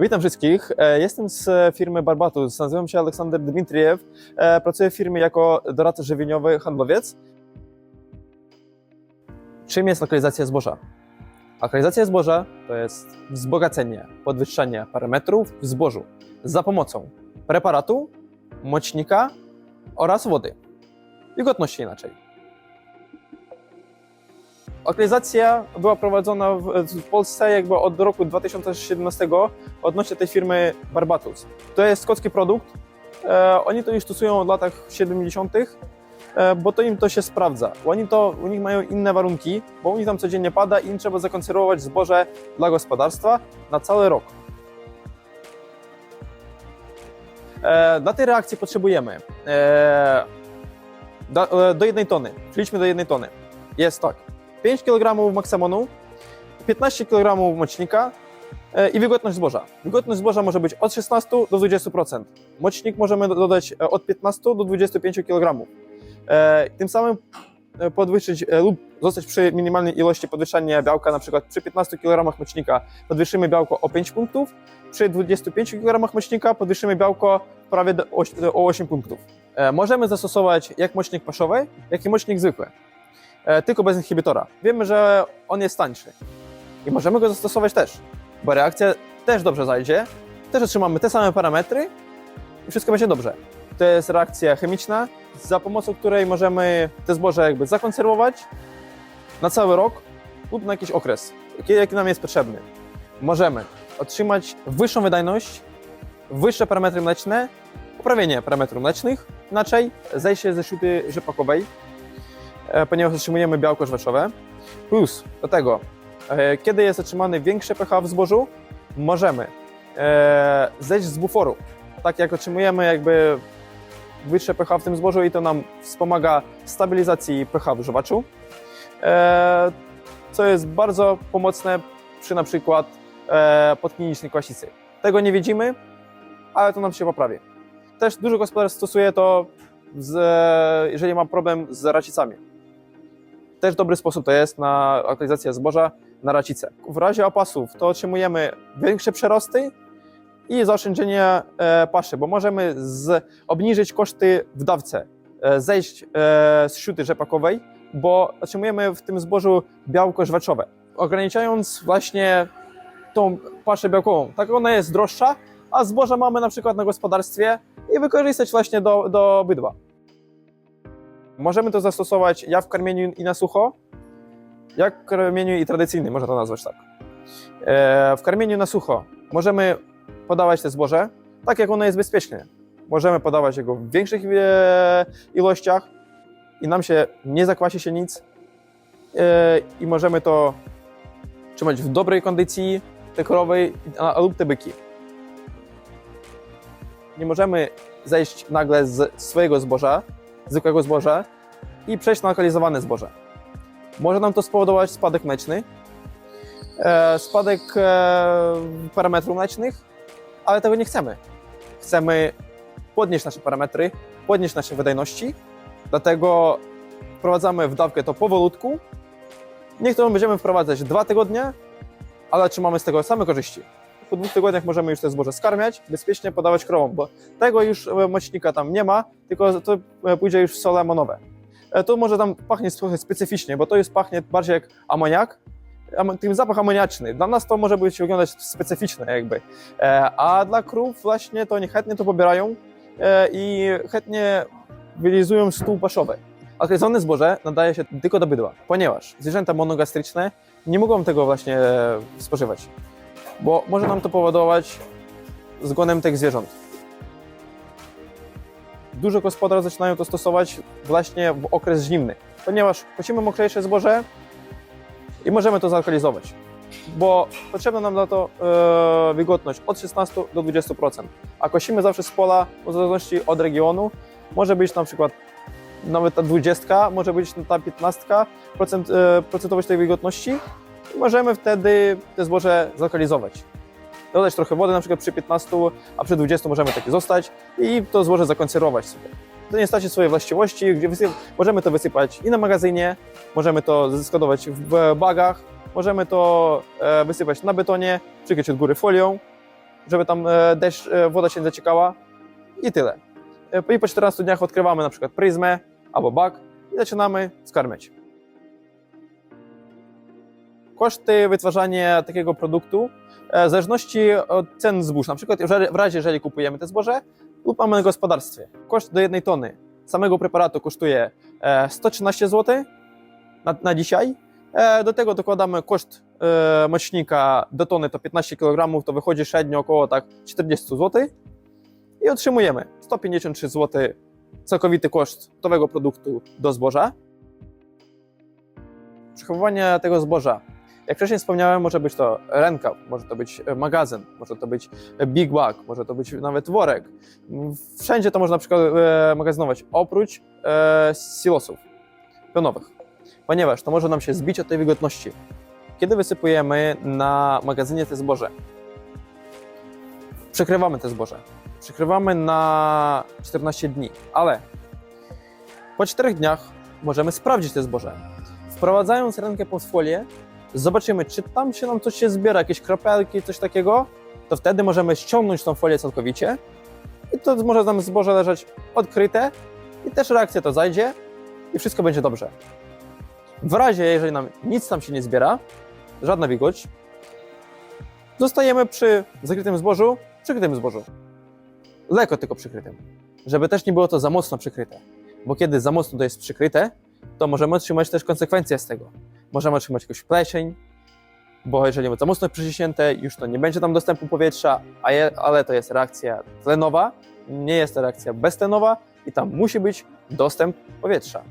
Witam wszystkich. E, Jestem z firmy Barbatus. Nazywam się Aleksander Dmitriew. E, Pracuję w firmie jako doradca żywieniowy, handlowiec. Czym jest lokalizacja zboża? Lokalizacja zboża to jest wzbogacenie, podwyższenie parametrów w zbożu za pomocą preparatu, mocznika oraz wody. Wilgotności inaczej. Lokalizacja była prowadzona w, Polsce jakby od roku 2017 odnośnie tej firmy Barbatus. To jest skocki produkt. E, oni to już stosują od latach 70., e, bo to im to się sprawdza. Oni to, u nich mają inne warunki, bo u nich tam codziennie pada i im trzeba zakonserwować zboże dla gospodarstwa na cały rok. E, dla tej reakcji potrzebujemy e, do, e, jednej tony, przejdźmy do jednej tony. Jest tak, 5 kg maksamonu, 15 kg mocznika i wilgotność zboża. Wilgotność zboża może być od 16 do 20%. Mocznik możemy do- dodać e, od 15 do 25 kg. E, Tym samym e, podwyższyć lub zostać przy minimalnej ilości podwyższania białka, na przykład przy 15 kg mocznika podwyższymy białko o 5 punktów, przy 25 kg mocznika podwyższymy białko prawie o 8 punktów. Możemy zastosować jak mocznik paszowy, jak i mocznik zwykły tylko bez inhibitora. Wiemy, że on jest tańszy i możemy go zastosować też, bo reakcja też dobrze zajdzie, też otrzymamy te same parametry i wszystko będzie dobrze. To jest reakcja chemiczna, za pomocą której możemy te zboże jakby zakonserwować na cały rok lub na jakiś okres, jaki- nam jest potrzebny. Możemy otrzymać wyższą wydajność, wyższe parametry mleczne, poprawienie parametrów mlecznych, inaczej zejście ze śruty rzepakowej, e, ponieważ otrzymujemy białko żwaczowe. Plus do tego, e, kiedy jest otrzymany większy pH w zbożu, możemy e, zejść z buforu. Tak jak otrzymujemy jakby wyższe pH w tym zbożu i to nam wspomaga stabilizacji pH w żywaczu, e, co jest bardzo pomocne przy na przykład e, podklinicznej kwasicy. Tego nie widzimy, ale to nam się poprawi. Też dużo gospodarstw stosuje to, z, jeżeli ma problem z racicami. Też dobry sposób to jest na lokalizację zboża na racicę. W razie opasów to otrzymujemy większe przerosty i zaoszczędzenie e, paszy, bo możemy z, obniżyć koszty w dawce, e, zejść e, z śruty rzepakowej, bo otrzymujemy w tym zbożu białko żwaczowe. Ograniczając właśnie tą paszę białkową, tak ona jest droższa, a zboża mamy na przykład na gospodarstwie i wykorzystać właśnie do, do bydła. Możemy to zastosować jak w karmieniu i na sucho, jak w karmieniu i tradycyjnym, można to nazwać tak. E, w karmieniu na sucho możemy podawać te zboże tak, jak ono jest bezpiecznie. Możemy podawać jego w większych e, ilościach i nam się nie zakwasi się nic e, i możemy to trzymać w dobrej kondycji, te krowy lub te byki. Nie możemy zejść nagle z swojego zboża, zwykłego zboża i przejść na lokalizowane zboże. Może nam to spowodować spadek mleczny, e, spadek e, parametrów mlecznych, ale tego nie chcemy. Chcemy podnieść nasze parametry, podnieść nasze wydajności, dlatego wprowadzamy w dawkę to powolutku. To będziemy wprowadzać dwa tygodnie, ale otrzymamy z tego same korzyści. Po dwóch tygodniach możemy już te zboże skarmiać, bezpiecznie podawać krowom, bo tego już e, mocznika tam nie ma, tylko to e, pójdzie już w sole amonowe. E, To może tam pachnie trochę specyficznie, bo to jest pachnie bardziej jak amoniak, am- tym zapach amoniaczny. Dla nas to może być wyglądać specyficzne jakby, a dla krów właśnie to oni chętnie to pobierają i chętnie wylizują stół paszowy. Określone zboże nadaje się tylko do bydła, ponieważ zwierzęta monogastryczne nie mogą tego właśnie spożywać, bo może nam to powodować zgonem tych zwierząt. Dużo gospodarstw zaczynają to stosować właśnie w okres zimny, ponieważ kosimy mokrejsze zboże i możemy to zlokalizować, bo potrzebna nam na to e, wilgotność od 16 do 20%, a kosimy zawsze z pola w zależności od regionu. Może być na przykład nawet ta 20, może być ta 15 procent, e, procentowość tej wilgotności i możemy wtedy te zboże zlokalizować. Dodać trochę wody, na przykład przy 15, a przy 20 możemy takie zostać i to złoże zakonserwować sobie. To nie straci swojej właściwości, gdzie możemy to wysypać i na magazynie, możemy to zeskadować w bagach, możemy to e, wysypać na betonie, przykryć od góry folią żeby tam e, deszcz, e, woda się nie zaciekała i tyle. I po 14 dniach odkrywamy na przykład pryzmę albo bak i zaczynamy skarmiać. Koszty wytwarzania takiego produktu e, w zależności od cen zbóż. Na przykład w razie, jeżeli kupujemy te zboże lub mamy na gospodarstwie. Koszt do jednej tony samego preparatu kosztuje e, 113 zł na, na dzisiaj. E, Do tego dokładamy koszt e, mocznika do tony to 15 kg, to wychodzi średnio około tak 40 zł i otrzymujemy 153 zł całkowity koszt gotowego produktu do zboża. Przechowywanie tego zboża. Jak wcześniej wspomniałem, może być to rękaw, może to być e, magazyn, może to być e, big bag, może to być nawet worek. Wszędzie to można e, magazynować, oprócz silosów pionowych, ponieważ to może nam się zbić od tej wilgotności. Kiedy wysypujemy na magazynie te zboże, przekrywamy te zboże, przekrywamy na 14 dni, ale po 4 dniach możemy sprawdzić te zboże. Wprowadzając rękę pod folię, zobaczymy, czy tam się nam coś się zbiera, jakieś kropelki, coś takiego, to wtedy możemy ściągnąć tą folię całkowicie i to może nam zboże leżeć odkryte i też reakcja to zajdzie i wszystko będzie dobrze. W razie, jeżeli nam nic tam się nie zbiera, żadna wilgoć, zostajemy przy zakrytym zbożu, przykrytym zbożu. Lekko tylko przykrytym, żeby też nie było to za mocno przykryte, bo kiedy za mocno to jest przykryte, to możemy otrzymać też konsekwencje z tego. Możemy otrzymać jakąś plesień, bo jeżeli za mocno przyciśnięte, już to nie będzie tam dostępu powietrza, je, ale to jest reakcja tlenowa, nie jest to reakcja beztlenowa i tam musi być dostęp powietrza.